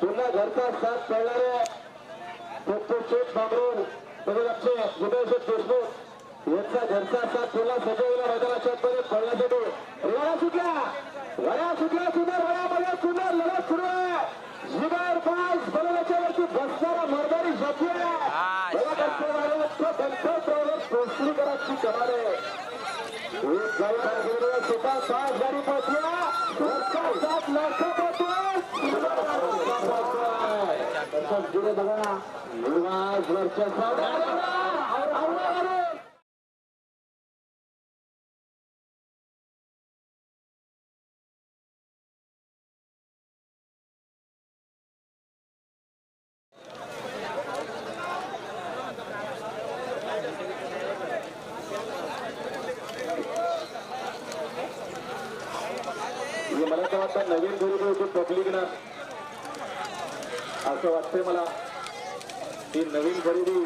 पुन्हा घरचा साथ पडणारे प्रत्येक बाबरून लक्ष उदय देशमुख यांचा घरचा साथ पुन्हा सजवला मैदानाच्या मध्ये पडण्यासाठी गळ्या सुटल्या. गळ्या सुटल्या. सुंदर गळ्यामध्ये सुंदर लढत सुरू आहे. जिगर पास. वरती बसणारा मर्दारी पोचली करायची कमाल आहे. एक गाडी स्वतः पाच गाडी पोहोचल्या सात लाख पोहोचतोय बघा ना. निवास म्हणजे मला तर वाटतं नवीन गुरु पब्लिक ना. असं वाटतंय मला. ही नवीन खरेदी.